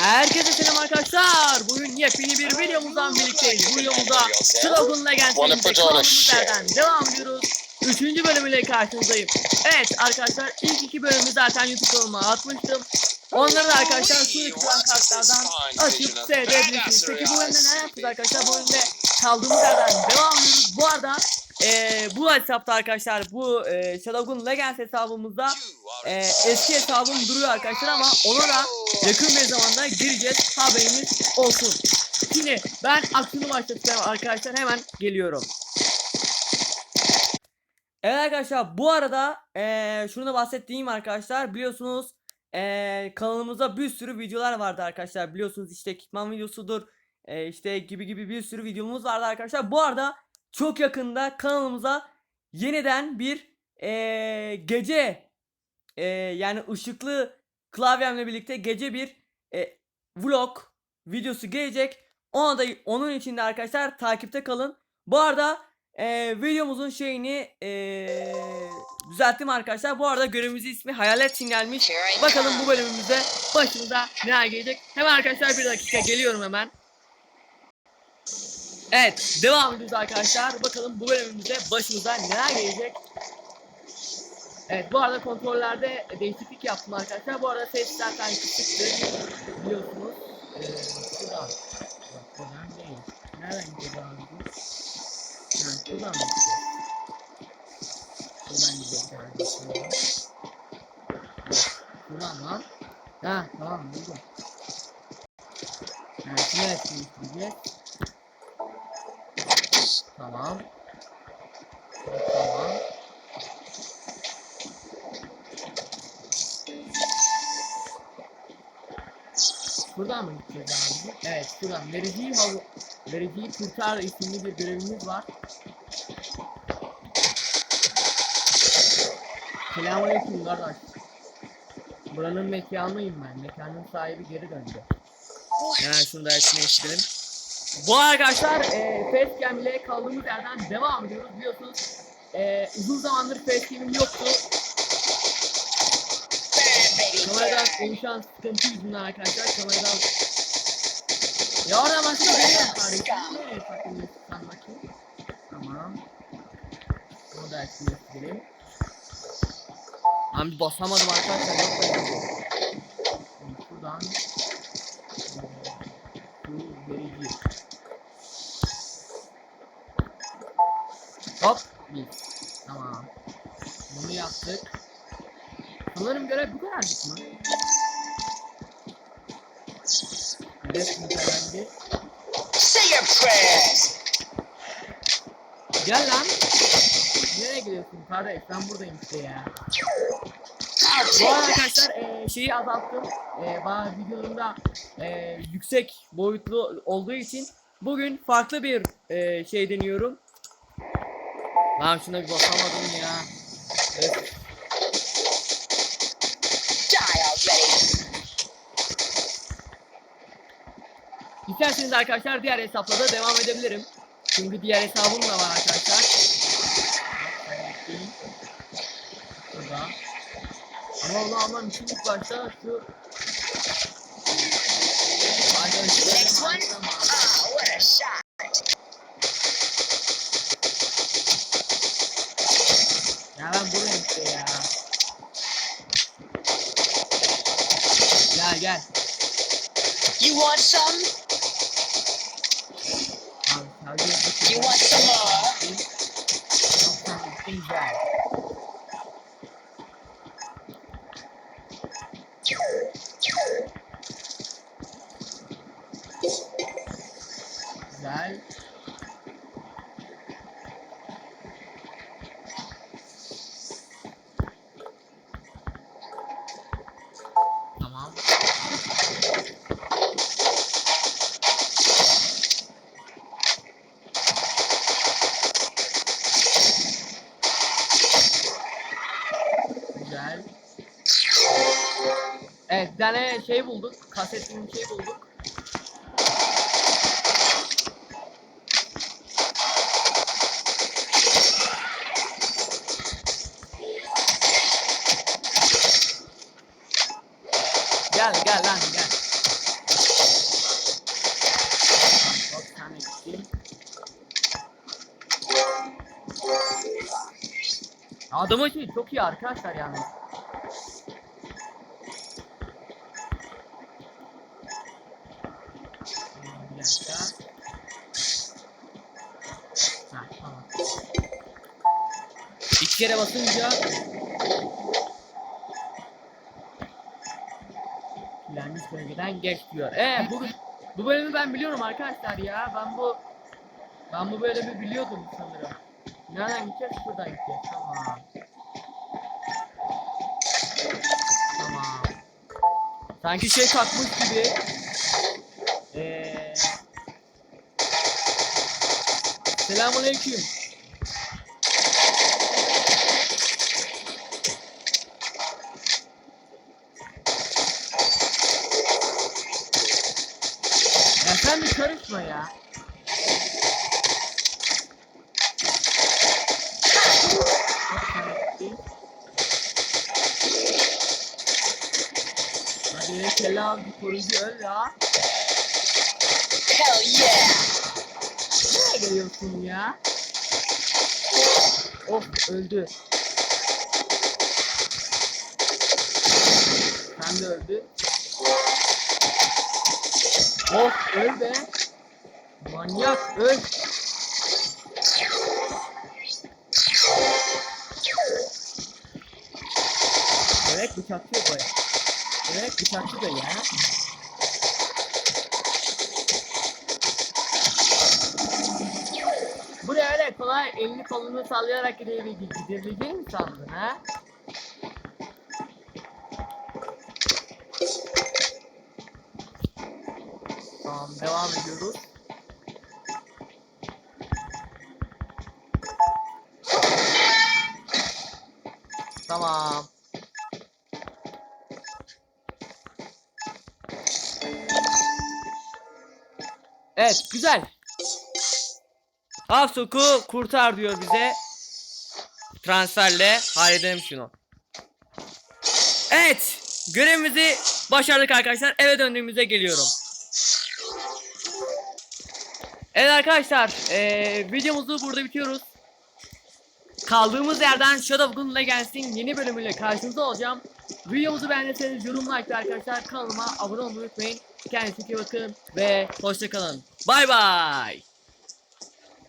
Herkese selam arkadaşlar. Bugün yepyeni bir videomuzdan birlikteyiz. Bu videomuzda Slogan'la geldiğimizde kaldığımız yerden devam ediyoruz. Üçüncü bölümüyle karşınızdayım. Evet arkadaşlar ilk iki bölümü zaten YouTube kanalıma atmıştım. Onları da arkadaşlar şu ekran kartlardan açıp seyredebilirsiniz. Peki bu bölümde ne yapacağız arkadaşlar? Bu bölümde kaldığımız yerden devam ediyoruz. Bu arada eee, bu hesapta arkadaşlar bu eee Shadowgun Legends hesabımızda eee, eski hesabım duruyor arkadaşlar ama ona da yakın bir zamanda gireceğiz haberiniz olsun. Şimdi ben aksiyonu başlatacağım arkadaşlar hemen geliyorum. Evet arkadaşlar bu arada eee şunu da bahsettiğim arkadaşlar biliyorsunuz eee, kanalımızda bir sürü videolar vardı arkadaşlar biliyorsunuz işte kitman videosudur eee, işte gibi gibi bir sürü videomuz vardı arkadaşlar bu arada çok yakında kanalımıza yeniden bir eee, gece eee, yani ışıklı klavyemle birlikte gece bir e, vlog videosu gelecek. Ona da onun için de arkadaşlar takipte kalın. Bu arada e, videomuzun şeyini e, düzelttim arkadaşlar. Bu arada görevimizin ismi Hayalet Sinyalmiş. Bakalım bu bölümümüzde başımıza neler gelecek. Hemen arkadaşlar bir dakika geliyorum hemen. Evet devam ediyoruz arkadaşlar. Bakalım bu bölümümüzde başımıza neler gelecek. Evet bu arada kontrollerde değişiklik yaptım arkadaşlar. Bu arada ses zaten kısıktı biliyorsunuz. Ee, şuradan. Bak buradan değil. Nereden gideceğiz abi? Ha şuradan mı gideceğiz? Şuradan gideceğiz yani. Şuradan. Lan. Ha tamam buldum. Şimdi evet gideceğiz. Tamam. Tamam. Buradan mı gideceğiz abi? Evet şuradan. Vericiyi havu... Vericiyi kurtar isimli bir görevimiz var. Selamünaleyküm kardeş. Buranın mekanıyım ben. Mekanın sahibi geri döndü. Ya şunu da eşleyelim. Bu arkadaşlar e, Facecam ile kaldığımız yerden devam ediyoruz. Biliyorsunuz e, uzun zamandır Facecam'im yoktu. Kameradan oluşan sıkıntı yüzünden arkadaşlar kameradan Ya oradan başka bir yere kardeşim Nereye saklanıyorsun sen bakayım Tamam. Bunu da aktifleyelim Ben bir basamadım arkadaşlar. Yok. Şuradan Şu verici Hop bir Tamam Bunu yaptık Sanırım görev bu kadarcık mı? Evet nitelendi. Say your prayers. Gel lan. Nereye gidiyorsun kardeş? Ben buradayım işte ya. Bu arada arkadaşlar e, şeyi azalttım. E, bazı videolarımda e, yüksek boyutlu olduğu için bugün farklı bir e, şey deniyorum. Lan şuna bir basamadım ya. Evet. Die already. İsterseniz arkadaşlar diğer hesapla da devam edebilirim. Çünkü diğer hesabım da var arkadaşlar. Şurada. Ama onu almam için ilk başta şu Next one. Ya. Gel gel. You want some? Abi You want some more? Evet bir tane şey bulduk. Kasetin şey bulduk. Gel gel lan gel. Çok tane gitti. Adamın şey çok iyi arkadaşlar yani. İki kere basınca Planmış bölgeden geç diyor. Ee bu bu bölümü ben biliyorum arkadaşlar ya. Ben bu ben bu bölümü biliyordum sanırım. Nereden gideceğiz? Şuradan gideceğiz. Tamam. Tamam. Sanki şey takmış gibi. Eee Selamünaleyküm. Ya sen bir karışma ya. Hadi selam bir koruyucu öl ya. Hell yeah! Nereye geliyorsun ya? Of öldü. Sen de öldü. Of öl be. Manyak öl. Evet bıçakçı bu. Evet bıçakçı da ya. Buraya öyle kolay elini kolunu sallayarak gidebileceğini sandın ha? Tamam devam ediyoruz. Tamam. Evet güzel. Hafsok'u kurtar diyor bize. Transferle halledelim şunu. Evet. Görevimizi başardık arkadaşlar. Eve döndüğümüzde geliyorum. Evet arkadaşlar. eee, videomuzu burada bitiyoruz. Kaldığımız yerden Shadowgun Legends'in yeni bölümüyle karşınızda olacağım. Videomuzu beğendiyseniz yorum like arkadaşlar. Kanalıma abone olmayı unutmayın. Kendinize iyi bakın ve hoşçakalın. Bay bay.